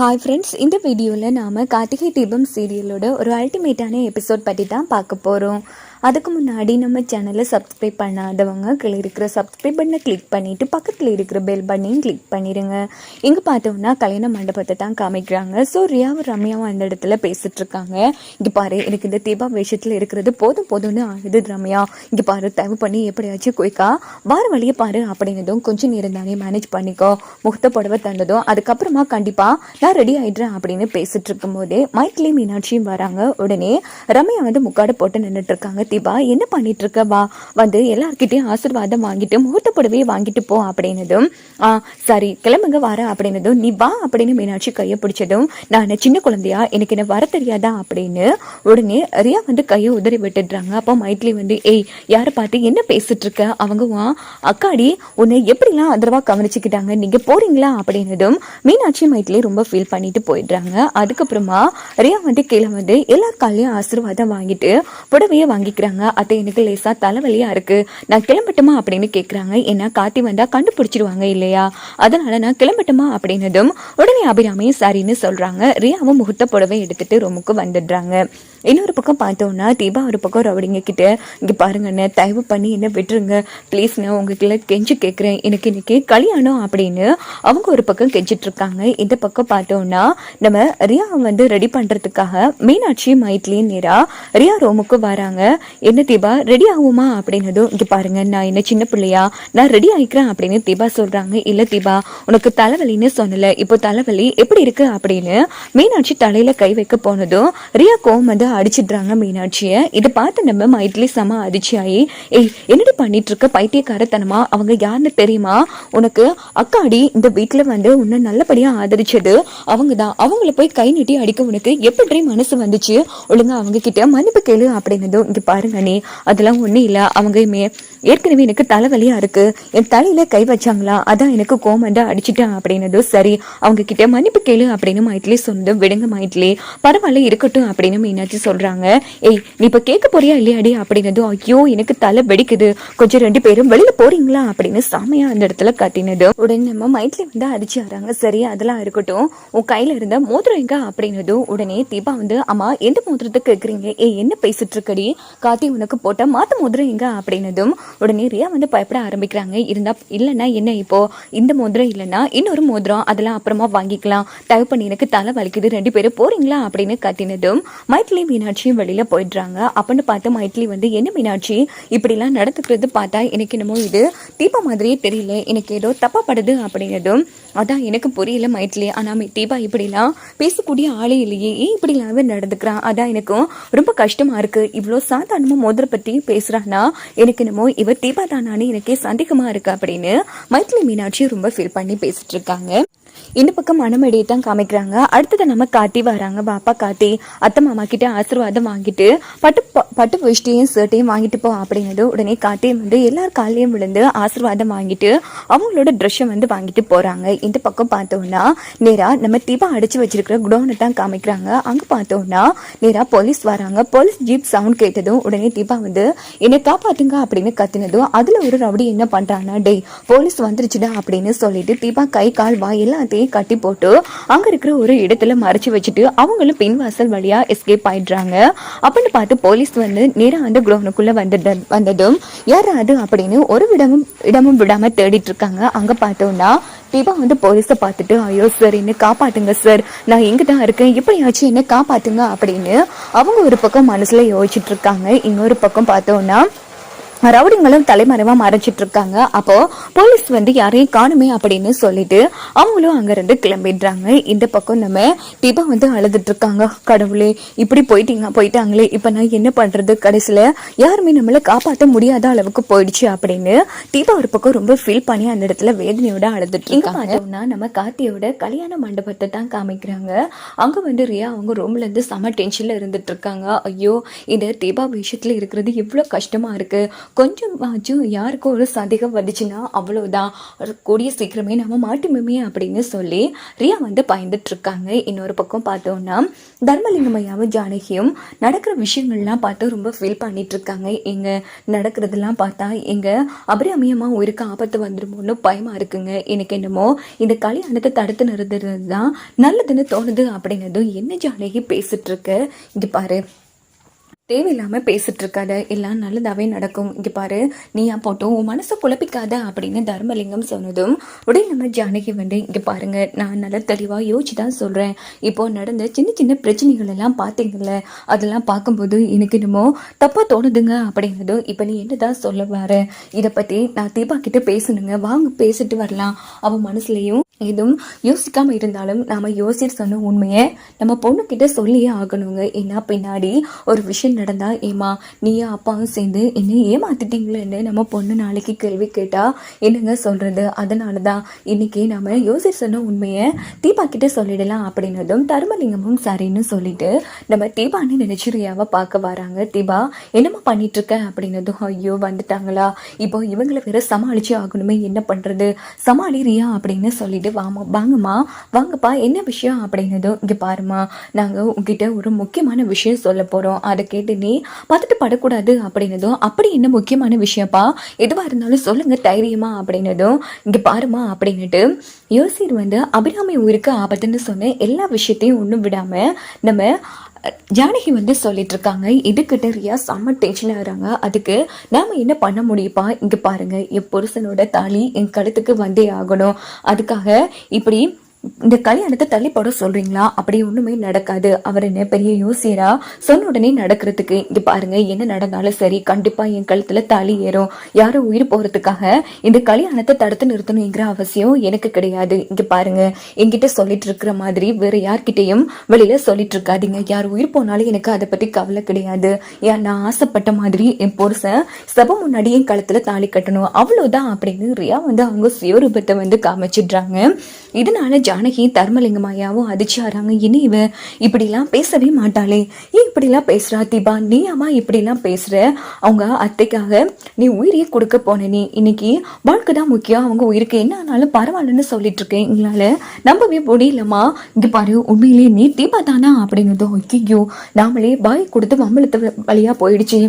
Hi friends இந்த வீடியோவில் நாம் கார்த்திகை தீபம் சீரியலோட ஒரு அல்டிமேட்டான எபிசோட் பற்றி தான் பார்க்க போகிறோம் அதுக்கு முன்னாடி நம்ம சேனலை சப்ஸ்கிரைப் பண்ணாதவங்க கீழே இருக்கிற சப்ஸ்கிரைப் பண்ணை கிளிக் பண்ணிவிட்டு பக்கத்தில் இருக்கிற பெல் பட்டனையும் கிளிக் பண்ணிடுங்க இங்கே பார்த்தோம்னா கல்யாண மண்டபத்தை தான் காமிக்கிறாங்க. ஸோ ரியாவும் ரம்யாவும் அந்த இடத்துல பேசிகிட்ருக்காங்க இருக்காங்க. இங்கே பாரு எனக்கு இந்த தீபா வேஷத்தில் இருக்கிறது போதும் போதும்னு ஆகுது ரம்யா. இங்கே பாரு தயவு பண்ணி எப்படியாச்சும் குயிக்கா வார வழியை பாரு அப்படின்னதும் கொஞ்சம் நேரம் தானே மேனேஜ் பண்ணிக்கோ. முகத்த புடவை தந்ததும் அதுக்கப்புறமா கண்டிப்பாக நான் ரெடி ஆகிடுறேன் அப்படின்னு பேசிட்டு இருக்கும்போதே மைக்லேயும் மீனாட்சியும் வராங்க. உடனே ரம்யா வந்து முக்காடு போட்டு நின்றுட்டு இருக்காங்க. தீபா என்ன பண்ணிட்டு இருக்க வா வந்து எல்லார்கிட்டையும் ஆசீர்வாதம் வாங்கிட்டு முகூர்த்த புடவையை வாங்கிட்டு போ அப்படின்னதும் ஆ சரி கிளம்புங்க வர அப்படின்னதும் நீ வா அப்படின்னு மீனாட்சி கையை பிடிச்சதும் நான் சின்ன குழந்தையா எனக்கு என்ன வர தெரியாதா? அப்படின்னு உடனே ரியா வந்து கையை உதறி விட்டுடுறாங்க. அப்போ மைட்லி வந்து ஏய் யாரை பார்த்து என்ன பேசிட்டு இருக்க அவங்க வா அக்காடி உன்னை எப்படிலாம் ஆதரவாக கவனிச்சுக்கிட்டாங்க? நீங்க போறீங்களா? அப்படின்னதும் மீனாட்சி மைட்லி ரொம்ப ஃபீல் பண்ணிட்டு போயிடுறாங்க. அதுக்கப்புறமா ரியா வந்து கீழே வந்து எல்லா காலையும் ஆசீர்வாதம் வாங்கிட்டு புடவையை கேட்குறாங்க அது எனக்கு லேசா தலைவலியா இருக்கு. நான் கிளம்பட்டுமா அப்படின்னு கேட்குறாங்க ஏன்னா காத்தி வந்தா கண்டுபிடிச்சிருவாங்க இல்லையா? அதனால நான் கிளம்பட்டுமா அப்படின்னதும் உடனே அபிராமியும் சரின்னு சொல்றாங்க. ரியாவும் முகூர்த்த புடவை எடுத்துட்டு ரூமுக்கு வந்துடுறாங்க. இன்னொரு பக்கம் பார்த்தோம்னா தீபா ஒரு பக்கம் ரவுடிங்க கிட்ட இங்கே பாருங்கண்ணே தயவு பண்ணி என்ன விட்டுருங்க. ப்ளீஸ்ண்ணே உங்ககிட்ட கெஞ்சி கேட்குறேன் எனக்கு இன்னைக்கு கல்யாணம் அப்படின்னு அவங்க ஒரு பக்கம் கெஞ்சிட்ருக்காங்க இந்த பக்கம் பார்த்தோம்னா நம்ம ரியா வந்து ரெடி பண்ணுறதுக்காக மீனாட்சி மைட்லி நேரா ரியா ரூமுக்கு வராங்க. என்ன தீபா ரெடி ஆகுமா? அப்படின்னதும் இங்கே பாருங்க நான் என்ன சின்ன பிள்ளையா நான் ரெடி ஆகிக்கிறேன் அப்படின்னு தீபா சொல்கிறாங்க இல்லை தீபா உனக்கு தலைவலின்னு சொன்னல இப்போ தலைவலி எப்படி இருக்கு? அப்படின்னு மீனாட்சி தலையில கை வைக்க போனதும் ரியா கோவம் வந்து அடிச்சிடுறாங்க மீனாட்சியை. இதை பார்த்து நம்ம மைட்லி செம அதிர்ச்சியாயி ஏய் என்னடி பண்ணிட்டு இருக்க பைத்தியக்காரத்தனமா? அவங்க யாருன்னு தெரியுமா? உனக்கு அக்காடி இந்த வீட்டில் வந்து உன்னை நல்லபடியாக ஆதரிச்சது. அவங்க தான். அவங்கள போய் கை நீட்டி அடிக்க உனக்கு எப்படி மனசு வந்துச்சு? ஒழுங்கா அவங்க கிட்ட மன்னிப்பு கேளு அப்படின்னதும் இங்கே பாருங்க நீ அதெல்லாம் ஒன்றும் இல்லை. அவங்க ஏற்கனவே எனக்கு தலைவலியா இருக்கு. என் தலையில கை வச்சாங்களா? அதான் எனக்கு கோமண்டா அடிச்சிட்டேன் அப்படின்னதும் சரி. அவங்க கிட்ட மன்னிப்பு கேளு அப்படின்னு மைட்லி சொன்னது விடுங்க மைட்லி பரவாயில்ல இருக்கட்டும் அப்படின்னு மீனாட்சி சொல்றாங்க. ஏய் நீ இப்ப கேட்க போறியா இல்லையாடி அப்படின்னதும் ஐயோ எனக்கு தலை வெடிக்குது. கொஞ்சம் ரெண்டு பேரும் வெளியில போறீங்களா அப்படின்னு சாமையா அந்த இடத்துல காட்டினது உடனே நம்ம மைட்லி வந்து அடிச்சு வராங்க சரி அதெல்லாம் இருக்கட்டும். உன் கையில இருந்த மோதிரம் எங்க அப்படின்னதும் உடனே தீபா வந்து அம்மா எந்த மோதிரத்தை கேக்குறீங்க? ஏய் என்ன பேசிட்டு இருக்கடி? காத்தி உனக்கு போட்ட மாத்து மோதிரம் எங்க அப்படின்னதும் உடனே ரியா வந்து பயப்பட ஆரம்பிக்கிறாங்க. இருந்தா இல்லைன்னா என்ன இப்போ? இந்த மோதிரம் இல்லைன்னா இன்னொரு மோதிரம் அதெல்லாம் அப்புறமா வாங்கிக்கலாம். தயவு பண்ணி எனக்கு தலை வலிக்குது ரெண்டு பேரும் போறீங்களா? அப்படின்னு கத்தினதும் மைட்லி மீனாட்சியும் வெளியில போயிடுறாங்க. அப்படின்னு பார்த்து மைட்லி வந்து என்ன மீனாட்சி? இப்படிலாம் நடந்துக்கிறது பார்த்தா எனக்கு என்னமோ இது தீபா மாதிரியே தெரியல. எனக்கு ஏதோ தப்பப்படுது அப்படின்னதும் அதான் எனக்கு புரியல மைட்லி ஆனா தீபா இப்படிலாம் பேசக்கூடிய ஆளே இல்லையே. ஏன் இப்படிலாவே நடந்துக்கிறான்? அதான் எனக்கும் ரொம்ப கஷ்டமா இருக்கு. இவ்வளோ சாதாரணமா மோதிர பத்தி பேசுகிறான்னா எனக்கு என்னமோ இவர் தீபா தானான்னு எனக்கே சந்தேகமா இருக்கு அப்படின்னு மைத்லி மீனாட்சி ரொம்ப ஃபீல் பண்ணி பேசிட்டு இருக்காங்க. இந்த பக்கம் மனமேடியை தான் காமிக்கிறாங்க. அடுத்தது நம்ம காத்தி வராங்க. பாப்பா காத்தி அத்தை மாமா கிட்ட ஆசீர்வாதம் வாங்கிட்டு பட்டு ப- பட்டு வேஷ்டியும் ஷர்ட்டையும் வாங்கிட்டு போ அப்படின்னது உடனே காத்தி வந்து எல்லார் காலையும் விழுந்து ஆசீர்வாதம் வாங்கிட்டு அவங்களோட ட்ரெஸ்ஸை வந்து வாங்கிட்டு போறாங்க. இந்த பக்கம் பார்த்தோம்னா நேரா நம்ம தீபா அடிச்சு வச்சிருக்கிற குடோனை தான் காமிக்கிறாங்க. அங்க பார்த்தோம்னா நேரா போலீஸ் வராங்க. போலீஸ் ஜீப் சவுண்ட் கேட்டதும் உடனே தீபா வந்து என்னை காப்பாத்துங்க அப்படின்னு கத்தினதும் அதுல ஒரு ரவுடி என்ன பண்றானா டேய் போலீஸ் வந்துருச்சுடா அப்படின்னு சொல்லிட்டு தீபா கை கால் வா எல்லாத்தையும் கட்டி போட்டு அங்க இருக்கிற ஒரு இடத்துல மறைச்சு வச்சுட்டு அவங்களும் பின்வாசல் வழியா எஸ்கேப் ஆயிடுறாங்க. அப்படின்னு பார்த்து போலீஸ் வந்து நேரா அந்த குடோனுக்குள்ள வந்துட்டு வந்ததும் யார் அது அப்படின்னு ஒரு இடமும் இடமும் விடாம தேடிட்டு இருக்காங்க. அங்க பார்த்தோம்னா தீபா வந்து போலீஸை பார்த்துட்டு ஐயோ சார் என்ன காப்பாத்துங்க சார் நான் எங்க தான் இருக்கேன்? எப்படியாச்சும் என்ன காப்பாத்துங்க அப்படின்னு அவங்க ஒரு பக்கம் மனசுல யோசிச்சுட்டு இருக்காங்க. இன்னொரு பக்கம் பார்த்தோம்னா ரவுடிங்களும் தலைமறைவா மறைச்சிட்டு இருக்காங்க அப்போ போலீஸ் வந்து யாரையும் காணுமே அப்படின்னு சொல்லிட்டு அவங்களும் அங்கிருந்து கிளம்பிடுறாங்க. இந்த பக்கம் நம்ம தீபா வந்து அழுதுட்டு இருக்காங்க கடவுளே இப்படி போயிட்டீங்க போயிட்டாங்களே. இப்ப நான் என்ன பண்றது? கடைசியில யாருமே நம்மள காப்பாற்ற முடியாத அளவுக்கு போயிடுச்சு அப்படின்னு தீபா ஒரு பக்கம் ரொம்ப ஃபீல் பண்ணி அந்த இடத்துல வேதனையோட அழுதுட்டு இருக்காங்க பார்த்தோம்னா நம்ம கார்த்தியோட கல்யாண மண்டபத்தை தான் காமிக்கிறாங்க. அங்க வந்து ரியா அவங்க ரூம்ல இருந்து செம டென்ஷன்ல இருந்துட்டு இருக்காங்க ஐயோ இந்த தீபா விஷயத்துல இருக்கிறது எவ்வளவு கஷ்டமா இருக்கு. கொஞ்சமாச்சும் யாருக்கும் ஒரு சந்தேகம் வந்துச்சுன்னா அவ்வளோதான் கூடிய சீக்கிரமே நம்ம மாட்டுமே அப்படின்னு சொல்லி ரியா வந்து பயந்துட்டு இருக்காங்க இன்னொரு பக்கம் பார்த்தோம்னா தர்மலிங்கமையாவும் ஜானகியும் நடக்கிற விஷயங்கள்லாம் பார்த்து ரொம்ப ஃபீல் பண்ணிட்டு இருக்காங்க நடக்கிறதெல்லாம் பார்த்தா எங்கள் அபிராமியமா உயிருக்கு ஆபத்து வந்துருமோன்னு பயமா இருக்குங்க. எனக்கு என்னமோ இந்த கல்யாணத்தை தடுத்து நிறுத்துறது தான் நல்லதுன்னு தோணுது அப்படிங்கிறதும் என்ன ஜானகி பேசிட்டு இருக்க இங்க பாரு. தேவையில்லாமல் பேசிட்டு இருக்காத எல்லாம் நல்லதாகவே நடக்கும். இங்கே பாரு நீயா போட்டோம் உன் மனசை குழப்பிக்காத அப்படின்னு தர்மலிங்கம் சொன்னதும் உடனே நம்ம ஜானகி வந்து இங்கே பாருங்க நான் நல்லா தெளிவாக யோசிச்சு தான் சொல்கிறேன் இப்போ நடந்த சின்ன சின்ன பிரச்சனைகள் எல்லாம் பார்த்தீங்கல்ல அதெல்லாம் பார்க்கும்போது எனக்கு என்னமோ தப்பாக தோணுதுங்க அப்படிங்கிறதும் இப்போ நீ என்னதான் சொல்ல வர? இதை பற்றி நான் தீபா கிட்ட பேசணுங்க வாங்க பேசிட்டு வரலாம். அவன் மனசுலையும் எதுவும் யோசிக்காமல் இருந்தாலும் நாம் யோசிச்சு சொன்ன உண்மையை நம்ம பொண்ணுக்கிட்ட சொல்லியே ஆகணுங்க. ஏன்னா பின்னாடி ஒரு விஷயம் நடந்தா ஏமா நீயும் அப்பாவும் சேர்ந்து என்னை ஏமாத்திட்டீங்களேன்னு நம்ம பொண்ணு நாளைக்கு கேள்வி கேட்டால் என்னங்க சொல்கிறது அதனால தான் இன்னைக்கு நம்ம யோசிச்சு சொன்ன உண்மையை தீபா கிட்ட சொல்லிடலாம் அப்படின்னதும் தர்மலிங்கமும் சரின்னு சொல்லிட்டு நம்ம தீபான்னு நினைச்சிரியாவை பார்க்க வராங்க? தீபா என்னம்மா பண்ணிகிட்ருக்க அப்படின்னதும் ஐயோ வந்துட்டாங்களா? இப்போ இவங்களை வேற சமாளிச்சு ஆகணுமே என்ன பண்ணுறது சமாளி ரியா அப்படின்னு சொல்லிட்டு வாமா வாங்கம்மா வாங்கப்பா என்ன விஷயம்? அப்படின்னதும் இங்கே பாருமா நாங்கள் உங்ககிட்ட ஒரு முக்கியமான விஷயம் சொல்ல போகிறோம் அதை கேட்டு நீ பார்த்துட்டு படக்கூடாது அப்படின்னதும் அப்படி என்ன முக்கியமான விஷயப்பா? எதுவாக இருந்தாலும் சொல்லுங்க தைரியமா அப்படின்னதும் இங்கே பாருமா அப்படின்னுட்டு யோசிர் வந்து அபிராமி ஊருக்கு ஆபத்துன்னு சொன்ன எல்லா விஷயத்தையும் ஒன்றும் விடாம நம்ம ஜானகி வந்து சொல்லிட்டு இருக்காங்க. இதுக்கிட்ட ரியா செம்ம டென்ஷன் ஆகிறாங்க அதுக்கு நாம என்ன பண்ண முடியுப்பா? இங்க பாருங்க என் புருஷனோட தாலி என் கழுத்துக்கு வந்தே ஆகணும். அதுக்காக இப்படி இந்த கல்யாணத்தை தள்ளி போட சொல்றீங்களா? அப்படி ஒண்ணுமே நடக்காது. அவர் என்ன பெரிய யோசியரா? சொன்ன உடனே நடக்கிறதுக்கு இங்க பாருங்க என்ன நடந்தாலும் சரி கண்டிப்பா என் கழுத்துல தாலி ஏறும். யாரும் உயிர் போறதுக்காக இந்த கல்யாணத்தை தடுத்து நிறுத்தணுங்கிற அவசியம் எனக்கு கிடையாது. இங்க பாருங்க என்கிட்ட சொல்லிட்டு இருக்கிற மாதிரி வேற யார்கிட்டயும் வெளியில சொல்லிட்டு இருக்காதீங்க. யார் உயிர் போனாலும் எனக்கு அதை பத்தி கவலை கிடையாது. ஏன் நான் ஆசைப்பட்ட மாதிரி என் புருஷன் சபை முன்னாடி என் கழுத்துல தாலி கட்டணும். அவ்வளவுதான் அப்படின்னு ரியா வந்து அவங்க சுயரூபத்தை வந்து காமிச்சிடுறாங்க. இதனால ஜானகி தர்மலிங்கமாயாவும் அதிர்ச்சியாராங்க இனி இவ இப்படிலாம் பேசவே மாட்டாளே. ஏன் இப்படிலாம் பேசுறா? தீபா நீ அம்மா இப்படிலாம் பேசுற? அவங்க அத்தைக்காக நீ உயிரையே கொடுக்க போன நீ. இன்னைக்கு வாழ்க்கை தான் முக்கியம். அவங்க உயிருக்கு என்ன ஆனாலும் பரவாயில்லன்னு சொல்லிட்டு இருக்கேன். எங்களால நம்பவே முடியலம்மா. இங்க பாரு உண்மையிலேயே நீ தீபா தானா? அப்படிங்கிறதோ ஐயோ நாமளே பாய் கொடுத்து மம்பளத்து வழியா போயிடுச்சு.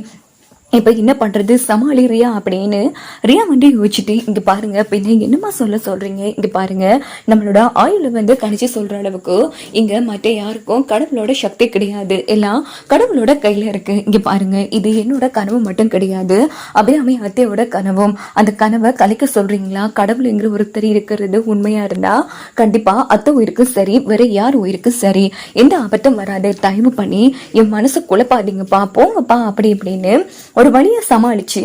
இப்போ என்ன பண்ணுறது சமாளி ரியா அப்படின்னு ரியா வந்து யோசிச்சுட்டு இங்கே பாருங்க பின்ன என்னமா சொல்ல சொல்கிறீங்க இங்கே பாருங்க நம்மளோட ஆயுள வந்து கணிச்சு சொல்கிற அளவுக்கு இங்கே மற்ற யாருக்கும் கடவுளோட சக்தி கிடையாது. எல்லாம் கடவுளோட கையில் இருக்கு. இங்கே பாருங்க இது என்னோட கனவு மட்டும் கிடையாது. அபிராமி அத்தையோட கனவும். அந்த கனவை கலைக்க சொல்கிறீங்களா கடவுளுங்கிற ஒருத்தர் இருக்கிறது உண்மையாக இருந்தால் கண்டிப்பாக அத்தை உயிருக்கும் சரி வேற யார் உயிருக்கும் சரி? எந்த ஆபத்தும் வராது. தயவு பண்ணி என் மனசு குழப்பாதீங்கப்பா. போங்கப்பா அப்படி இப்படின்னு ஒரு வழியை சமாளிச்சு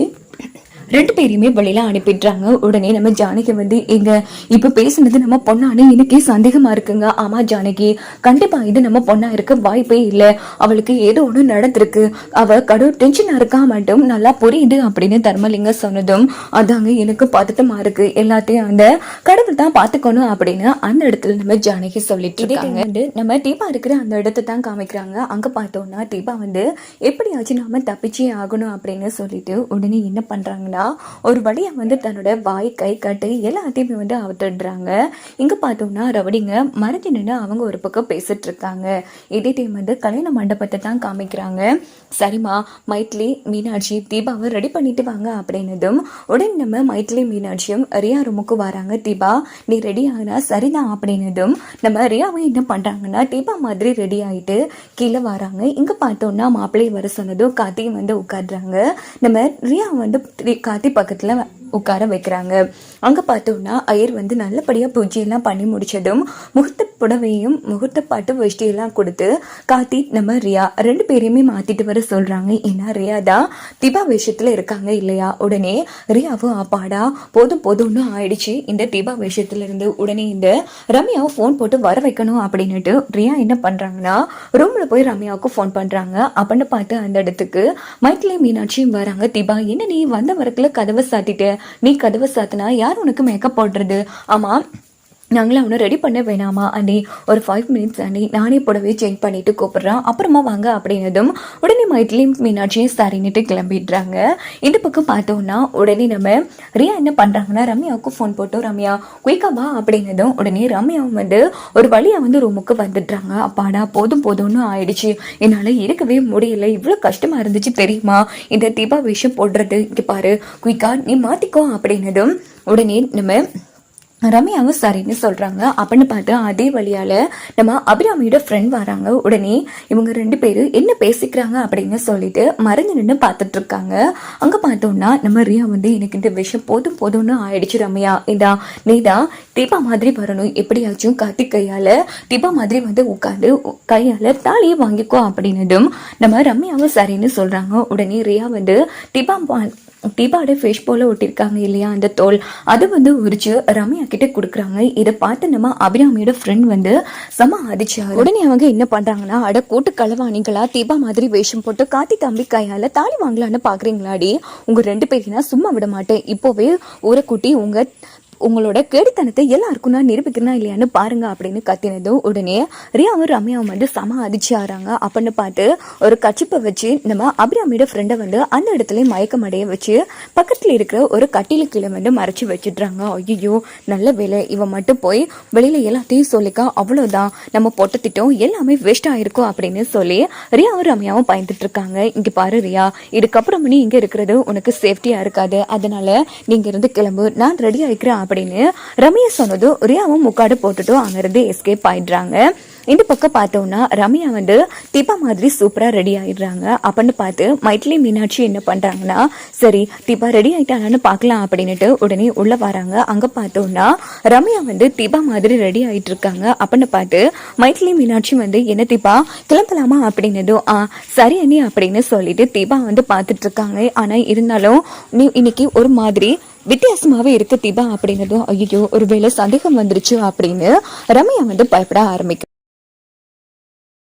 ரெண்டு பேரையுமே வெளியில அனுப்பிடுறாங்க. உடனே நம்ம ஜானகி வந்து எங்க இப்ப பேசுனது நம்ம பொண்ணானு எனக்கே சந்தேகமா இருக்குங்க. ஆமா ஜானகி கண்டிப்பா இது நம்ம பொண்ணா இருக்க வாய்ப்பே இல்ல. அவளுக்கு ஏதோ ஒண்ணு நடந்திருக்கு. அவ கடவுள் டென்ஷனா இருக்கா மட்டும் நல்லா புரியுது அப்படின்னு தர்மலிங்க சொன்னதும் அதாங்க எனக்கு பதட்டமா இருக்கு. எல்லாத்தையும் அந்த கடவுள் தான் பாத்துக்கணும் அப்படின்னு அந்த இடத்துல நம்ம ஜானகி சொல்லிட்டு இருக்காங்க. வந்து நம்ம தீபா இருக்கிற அந்த இடத்த தான் காமிக்கிறாங்க. அங்க பார்த்தோம்னா தீபா வந்து எப்படியாச்சும் நாம தப்பிச்சே ஆகணும் அப்படின்னு சொல்லிட்டு உடனே என்ன பண்றாங்கன்னா ஒரு வழியா வந்து தன்னோட வாய் கை கட்டு எல்லாத்தையுமே வந்து அவுத்துடுறாங்க இங்க பார்த்தோம்னா ரவடிங்க மறைஞ்சு நின்று அவங்க ஒரு பக்கம் பேசிட்டு இருக்காங்க இதே டைம் வந்து கல்யாண மண்டபத்தை தான் காமிக்கிறாங்க. சரிம்மா மைத்லி மீனாட்சி தீபாவை ரெடி பண்ணிட்டு வாங்க அப்படின்னதும் உடனே நம்ம மைத்லி மீனாட்சியும் ரியா ரூமுக்கு வராங்க. தீபா நீ ரெடி ஆகினா சரிதான் அப்படின்னதும் நம்ம ரியாவை என்ன பண்றாங்கன்னா தீபா மாதிரி ரெடி ஆயிட்டு கீழே வராங்க. இங்க பார்த்தோம்னா மாப்பிள்ளை வர சொன்னதும் காத்தியும் வந்து உட்காடுறாங்க நம்ம ரியா வந்து காட்டி பக்கத்தில் பக்கத்துல உட்கார வைக்கிறாங்க. அங்கே பார்த்தோம்னா ஐயர் வந்து நல்லபடியாக பூஜையெல்லாம் பண்ணி முடித்ததும் முகூர்த்த புடவையும் முகூர்த்த பாட்டு வேஷ்டியெல்லாம் கொடுத்து கார்த்தி நம்ம ரியா ரெண்டு பேரையுமே மாற்றிட்டு வர சொல்கிறாங்க ஏன்னா ரியா தான் திபா வேஷத்தில் இருக்காங்க இல்லையா? உடனே ரியாவும் அப்பாடா போதும் போதும்னு ஆயிடுச்சு. இந்த திபா வேஷத்துல இருந்து உடனே இந்த ரம்யாவை ஃபோன் போட்டு வர வைக்கணும் அப்படின்னுட்டு ரியா என்ன பண்ணுறாங்கன்னா ரூமில் போய் ரம்யாவுக்கு ஃபோன் பண்ணுறாங்க அப்படின்னு பார்த்து அந்த இடத்துக்கு மைக்கிலே மீனாட்சியும் வராங்க. திபா என்ன நீ வந்த வரக்குல கதவை சாத்திட்ட? நீ கதவை சாத்தினா யார் உனக்கு மேக்கப் போடுறது ஆமா நாங்களும் அவனை ரெடி பண்ண வேணாமா அண்ணே? ஒரு ஃபைவ் மினிட்ஸ் அண்ணே. நானே புடவை சேஞ்ச் பண்ணிட்டு கூப்பிட்றான். அப்புறமா வாங்க அப்படின்னதும் உடனே மைட்லியும் மீனாட்சியும் சரின்னுட்டு கிளம்பிடுறாங்க. இந்த பக்கம் பார்த்தோம்னா உடனே நம்ம ரியா என்ன பண்ணுறாங்கன்னா ரம்யாவுக்கு ஃபோன் போட்டோம். ரம்யா குயிக்கா வா அப்படின்னதும் உடனே ரம்யாவும் வந்து ஒரு வழியாக வந்து ரூமுக்கு வந்துடுறாங்க. அப்பாடா போதும் போதும்னு ஆயிடுச்சு. என்னால் இருக்கவே முடியல. இவ்வளோ கஷ்டமாக இருந்துச்சு தெரியுமா? இந்த தீபா விஷயம் போடுறது இங்கே பாரு குயிக்கா நீ மாற்றிக்கோ அப்படின்னதும் உடனே நம்ம ரம்யாவும் சரின்னு சொல்கிறாங்க அப்படின்னு பார்த்து அதே வழியால் நம்ம அபிராமியோட ஃப்ரெண்ட் வராங்க. உடனே இவங்க ரெண்டு பேரும் என்ன பேசிக்கிறாங்க அப்படின்னு சொல்லிட்டு மறைஞ்சு நின்று பார்த்துட்டு இருக்காங்க. அங்கே பார்த்தோம்னா நம்ம ரியா வந்து எனக்கு இந்த விஷயம் போதும் போதும்னு ஆயிடுச்சு ரம்யா. இதா நீதா தீபா மாதிரி வரணும். எப்படியாச்சும் கத்தி கையால் தீபா மாதிரி வந்து உட்காந்து கையால் தாலியை வாங்கிக்கோ அப்படின்னதும் நம்ம ரம்யாவும் சரின்னு சொல்கிறாங்க உடனே ரியா வந்து தீபா தீபாவோட ஃபேஸ் போல ஒட்டியிருக்காங்க இல்லையா? அந்த தோல். அது வந்து உரிச்சு ரம்யா கிட்ட கொடுக்குறாங்க. இதை பார்த்து நம்ம அபிராமியோட ஃப்ரெண்ட் வந்து செம அதிர்ச்சியாரு உடனே அவங்க என்ன பண்றாங்கன்னா அட கூட்டு களவாணிகளா தீபா மாதிரி வேஷம் போட்டு காத்தி தம்பி கையால தாலி வாங்கலான்னு பாக்குறீங்களாடி? உங்க ரெண்டு பேரையும் சும்மா விட மாட்டேன். இப்போவே ஊரை கூட்டி உங்க உங்களோட கேடித்தனத்தை எல்லாருக்கும் நான் நிரூபிக்கிறனா இல்லையான்னு பாருங்க அப்படின்னு கத்தினதும் உடனே ரியாவும் ரம்யாவும் வந்து சம அதிர்ச்சி ஆறாங்க. அப்படின்னு பார்த்து ஒரு கச்சிப்பை வச்சு நம்ம அபிராமியோட ஃப்ரெண்டை வந்து அந்த இடத்துல மயக்கம் அடைய வச்சு பக்கத்தில் இருக்கிற ஒரு கட்டில கீழே வந்து மறைச்சு வச்சிடுறாங்க. ஐயோ நல்ல வேலை இவன் மட்டும் போய் வெளியில எல்லாத்தையும் சொல்லிக்கா அவ்வளோதான் நம்ம பொட்டத்திட்டம் எல்லாமே வேஸ்ட் ஆயிருக்கும் அப்படின்னு சொல்லி ரியாவும் ரம்யாவும் பயந்துட்டு இருக்காங்க. இங்க பாரு ரியா இதுக்கப்புறம் நீ இங்க இருக்கிறது உனக்கு சேஃப்டியா இருக்காது. அதனால நீங்க இருந்து கிளம்பு. நான் ரெடி ஆயிக்கிறேன் அப்படின்னு ரம்யா சொன்னதும் ரியாவும் முக்காடு போட்டுட்டு அங்கிருந்து எஸ்கேப் ஆயிடுறாங்க. இந்த பக்கம் பார்த்தோம்னா ரம்யா வந்து தீபா மாதிரி சூப்பராக ரெடி ஆயிடுறாங்க. அப்படின்னு பார்த்து மைட்லி மீனாட்சி என்ன பண்ணுறாங்கன்னா சரி தீபா ரெடி ஆயிட்டாளான்னு பார்க்கலாம் அப்படின்னுட்டு உடனே உள்ளே வராங்க. அங்கே பார்த்தோம்னா ரம்யா வந்து தீபா மாதிரி ரெடி ஆகிட்டு இருக்காங்க அப்படின்னு பார்த்து மைட்லி மீனாட்சி வந்து என்ன தீபா கிளம்பலாமா? அப்படின்னதும் ஆ சரி அண்ணி அப்படின்னு சொல்லிட்டு தீபா வந்து பார்த்துட்டு இருக்காங்க. ஆனால் இருந்தாலும் நீ இன்னைக்கு ஒரு மாதிரி வித்தியாசமாகவே இருக்கு தீபா அப்படிங்கிறதும் ஐயோ ஒருவேளை சந்தேகம் வந்துருச்சு அப்படின்னு ரம்யா வந்து பயப்பட ஆரம்பிக்கும்